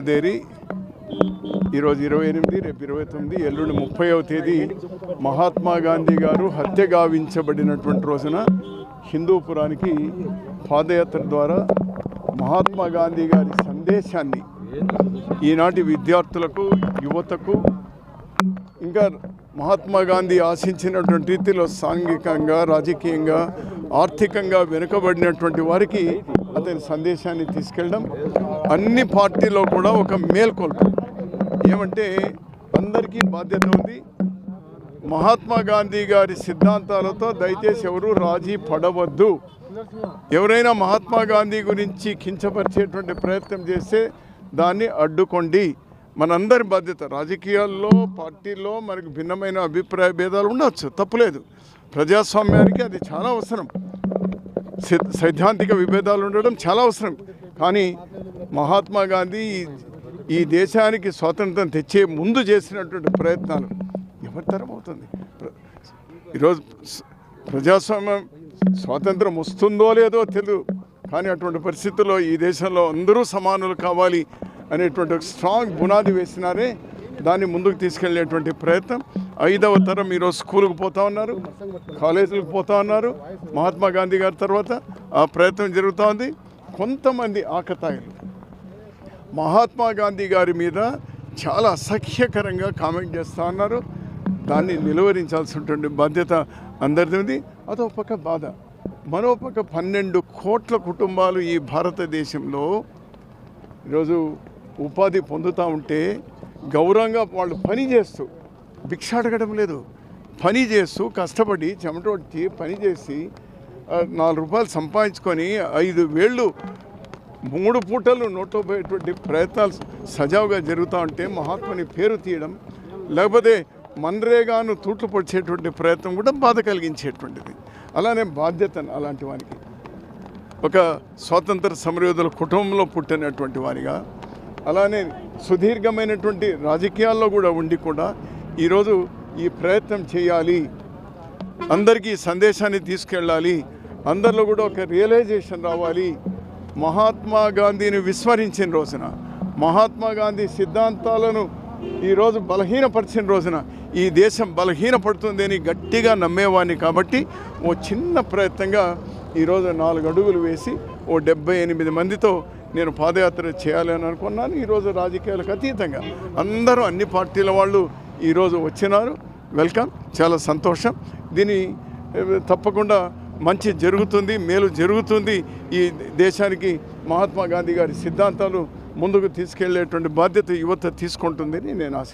బయలుదేరి ఈరోజు ఇరవై ఎనిమిది రేపు ఇరవై తొమ్మిది ఎల్లుండి ముప్పైవ తేదీ మహాత్మా గాంధీ గారు హత్య గావించబడినటువంటి రోజున హిందూపురానికి పాదయాత్ర ద్వారా మహాత్మా గాంధీ గారి సందేశాన్ని ఈనాటి విద్యార్థులకు యువతకు ఇంకా మహాత్మా గాంధీ ఆశించినటువంటి రీతిలో సాంఘికంగా రాజకీయంగా ఆర్థికంగా వెనుకబడినటువంటి వారికి అతని సందేశాన్ని తీసుకెళ్ళడం అన్ని పార్టీలో కూడా ఒక మేల్కొల్పు. ఏమంటే అందరికీ బాధ్యత ఉంది. మహాత్మా గాంధీ గారి సిద్ధాంతాలతో దయచేసి ఎవరు రాజీ పడవద్దు. ఎవరైనా మహాత్మా గాంధీ గురించి కించపరిచేటువంటి ప్రయత్నం చేస్తే దాన్ని అడ్డుకోండి. మనందరి బాధ్యత. రాజకీయాల్లో పార్టీల్లో మనకు భిన్నమైన అభిప్రాయ భేదాలు ఉండవచ్చు తప్పులేదు. ప్రజాస్వామ్యానికి అది చాలా అవసరం. సైద్ధాంతిక విభేదాలు ఉండడం చాలా అవసరం. కానీ మహాత్మా గాంధీ ఈ- ఈ దేశానికి స్వాతంత్రం తెచ్చే ముందు చేసినటువంటి ప్రయత్నాలు ఎవరితరం అవుతుంది? ఈరోజు ప్రజాస్వామ్యం స్వాతంత్రం వస్తుందో లేదో తెలియదు కానీ అటువంటి పరిస్థితుల్లో ఈ దేశంలో అందరూ సమానులు కావాలి అనేటువంటి స్ట్రాంగ్ బునాది వేసినారే దాన్ని ముందుకు తీసుకెళ్ళేటువంటి ప్రయత్నం. ఐదవ తరం ఈరోజు స్కూల్కి పోతా ఉన్నారు కాలేజీలకు పోతా ఉన్నారు. మహాత్మా గాంధీ గారి తర్వాత ఆ ప్రయత్నం జరుగుతూ ఉంది కొంతమంది ఆకతాయిలు. మహాత్మా గాంధీ గారి మీద చాలా అసహ్యకరంగా కామెంట్ చేస్తూ ఉన్నారు. దాన్ని నిలువరించాల్సినటువంటి బాధ్యత అందరిది ఉంది అదో పక్క బాధ. మరోపక్క పన్నెండు కోట్ల కుటుంబాలు ఈ భారతదేశంలో ఈరోజు ఉపాధి పొందుతూ ఉంటే గౌరవంగా వాళ్ళు పని చేస్తూ భిక్ష అడగడం లేదు. పని చేస్తూ కష్టపడి చెమటొచ్చి పని చేసి నాలుగు రూపాయలు సంపాదించుకొని ఐదు వేళ్ళు మూడు పూటలు నోట్లో పోయేటువంటి ప్రయత్నాలు సజావుగా జరుగుతూ ఉంటే మహాత్ముని పేరు తీయడం లేకపోతే మన్రేగాను తూట్లు పొడిచేటువంటి ప్రయత్నం కూడా బాధ కలిగించేటువంటిది. అలానే బాధ్యత అలాంటి వారికి ఒక స్వాతంత్ర సమరయోధుల కుటుంబంలో పుట్టినటువంటి వారిగా అలానే సుదీర్ఘమైనటువంటి రాజకీయాల్లో కూడా ఉండి కూడా ఈరోజు ఈ ప్రయత్నం చేయాలి. అందరికీ సందేశాన్ని తీసుకెళ్ళాలి. అందరిలో కూడా ఒక రియలైజేషన్ రావాలి. మహాత్మా గాంధీని విస్మరించిన రోజున మహాత్మా గాంధీ సిద్ధాంతాలను ఈరోజు బలహీనపరిచిన రోజున ఈ దేశం బలహీనపడుతుంది అని గట్టిగా నమ్మేవాడిని కాబట్టి ఓ చిన్న ప్రయత్నంగా ఈరోజు నాలుగు అడుగులు వేసి ఓ డెబ్బై ఎనిమిది మందితో నేను పాదయాత్ర చేయాలి అని అనుకున్నాను. ఈరోజు రాజకీయాలకు అతీతంగా అందరూ అన్ని పార్టీల వాళ్ళు ఈరోజు వచ్చినారు. వెల్కమ్. చాలా సంతోషం. దీని తప్పకుండా మంచి జరుగుతుంది మేలు జరుగుతుంది. ఈ దేశానికి మహాత్మా గాంధీ గారి సిద్ధాంతాలు ముందుకు తీసుకెళ్ళేటువంటి బాధ్యత యువత తీసుకుంటుందని నేను ఆశ